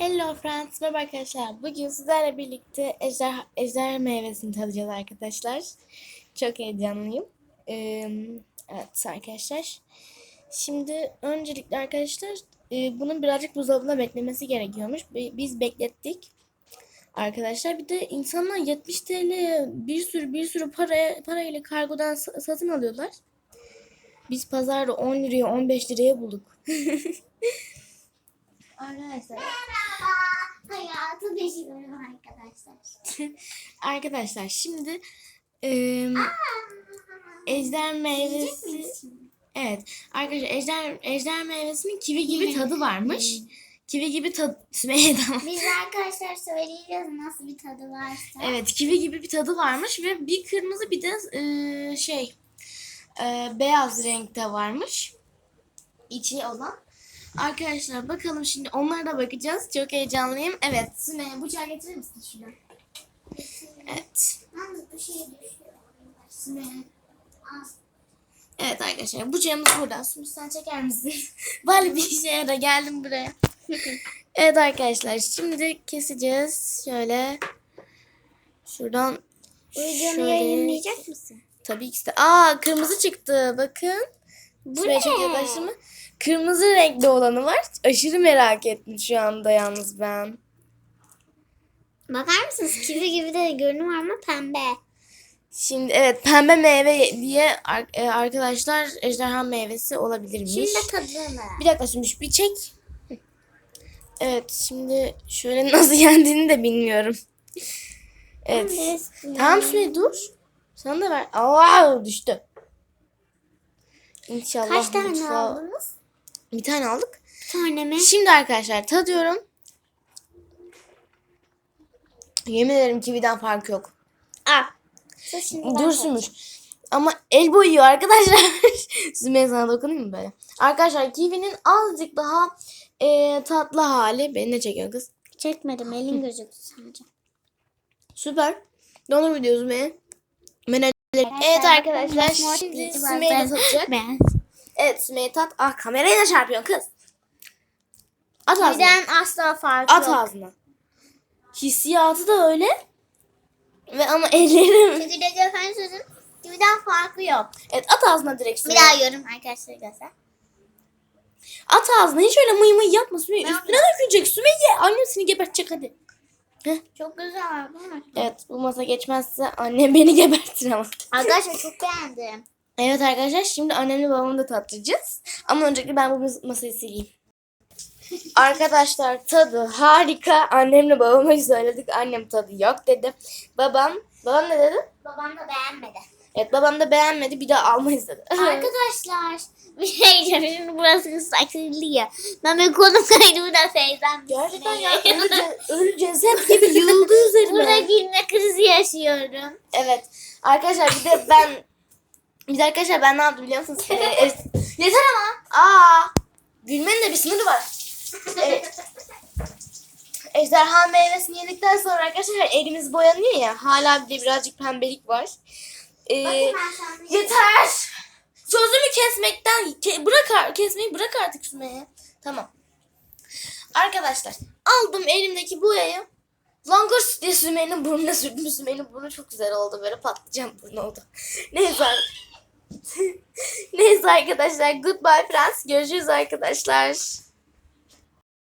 Hello friends, merhaba arkadaşlar. Bugün sizlerle birlikte ejder, ejder meyvesini tadacağız arkadaşlar. Çok heyecanlıyım. Ee, evet arkadaşlar. Şimdi öncelikle arkadaşlar e, bunun birazcık buzdolabında beklemesi gerekiyormuş. Bi- Biz beklettik. Arkadaşlar bir de insanlar 70 TL bir sürü bir sürü para parayla kargodan sa- satın alıyorlar. Biz pazarda 10 liraya 15 liraya bulduk. Arkadaşlar Arkadaşlar. Arkadaşlar şimdi eee ejder meyvesi evet arkadaşlar ejder ejder meyvesinin kivi gibi tadı varmış. Kivi gibi tadı Sümeyye tamam. Biz arkadaşlar söyleyeceğiz nasıl bir tadı varsa. Evet kivi gibi bir tadı varmış ve bir kırmızı bir de eee, şey eee, beyaz renkte varmış. içi olan. Arkadaşlar bakalım şimdi onlara da bakacağız. Çok heyecanlıyım. Evet Sümeyye bıçağı getirir misin şuna? Evet. Yalnız bir şey düşüyor. Az. Evet arkadaşlar bıçağımız burada. Şimdi sen çeker misin? Bari bir işe yara geldim buraya. evet arkadaşlar şimdi keseceğiz. Şöyle şuradan Bu videonu yayınlayacak mısın? Tabii ki de. Aa kırmızı çıktı. Bakın. Bu Şuraya çok yaklaştı mı? Kırmızı renkli olanı var. Aşırı merak ettim şu anda yalnız ben. Bakar mısınız? Kivi gibi de görünüm ama pembe. Şimdi evet pembe meyve diye e, arkadaşlar ejderha meyvesi olabilirmiş. Şimdi tadını. Bir dakika Sümüş bir çek. Evet şimdi şöyle nasıl yendiğini de bilmiyorum. Evet. Tamam Sümüş dur. Sana da ver. Aa düştü. İnşallah Kaç tane mutfağa- aldınız? Bir tane aldık. Bir tane mi? Şimdi arkadaşlar tadıyorum. Yemin ederim kividen fark yok. Aa. Dur. Ama el boyuyor arkadaşlar. Sümeyye sana dokunayım mı böyle? Arkadaşlar kivinin azıcık daha e, tatlı hali. Beni ne çekiyor kız? Çekmedim elin gözüktü sadece. Süper. Donur videosu be. Ben Evet arkadaşlar şimdi tatacak. Ben. Evet Sümeyye tat. Ah kamerayı da çarpıyorsun kız. At ağzına. Kividen asla farkı At yok. ağzına. Hissiyatı da öyle. Ve ama ellerim. Çünkü de efendim sözüm kividen farkı yok. Evet at ağzına direkt Bir Sümeyye. daha yorum arkadaşlar göster. At ağzına hiç öyle mıy mıy yapma Sümeyye. Ne Üstüne dökülecek Sümeyye. Annem seni gebertecek hadi. Çok güzel değil mi? Evet bu masa geçmezse annem beni gebertir ama. Arkadaşlar çok beğendim. Evet arkadaşlar şimdi annemle babamı da tattıracağız. Ama öncelikle ben bu mas- masayı sileyim. Arkadaşlar tadı harika. Annemle babama söyledik. Annem tadı yok dedi. Babam, babam ne dedi? Babam da beğenmedi. Evet babam da beğenmedi bir daha almayız dedi. Arkadaşlar bir şey diyeceğim. Şimdi burası ıslaklığı ya. Ben bir kolum kaydı da Feyza'm. Gerçekten ya ölü, ölü ceset gibi yığıldı Burada üzerime. gülme krizi yaşıyorum. Evet arkadaşlar bir de ben bir de arkadaşlar ben ne yaptım biliyor musunuz? Ee, es- yeter ama. Aa, gülmenin de bir sınırı var. Evet. Ejderha meyvesini yedikten sonra arkadaşlar elimiz boyanıyor ya. Hala bir de birazcık pembelik var. Ee, yeter. Sözümü kesmekten ke- bırak kesmeyi bırak artık Sümeyye. Tamam. Arkadaşlar aldım elimdeki boyayı. Langurs diye Sümeyye'nin burnuna sürdüm. Sümeyye'nin burnu çok güzel oldu. Böyle patlıcan burnu oldu. Neyse. Neyse arkadaşlar. Goodbye friends. Görüşürüz arkadaşlar.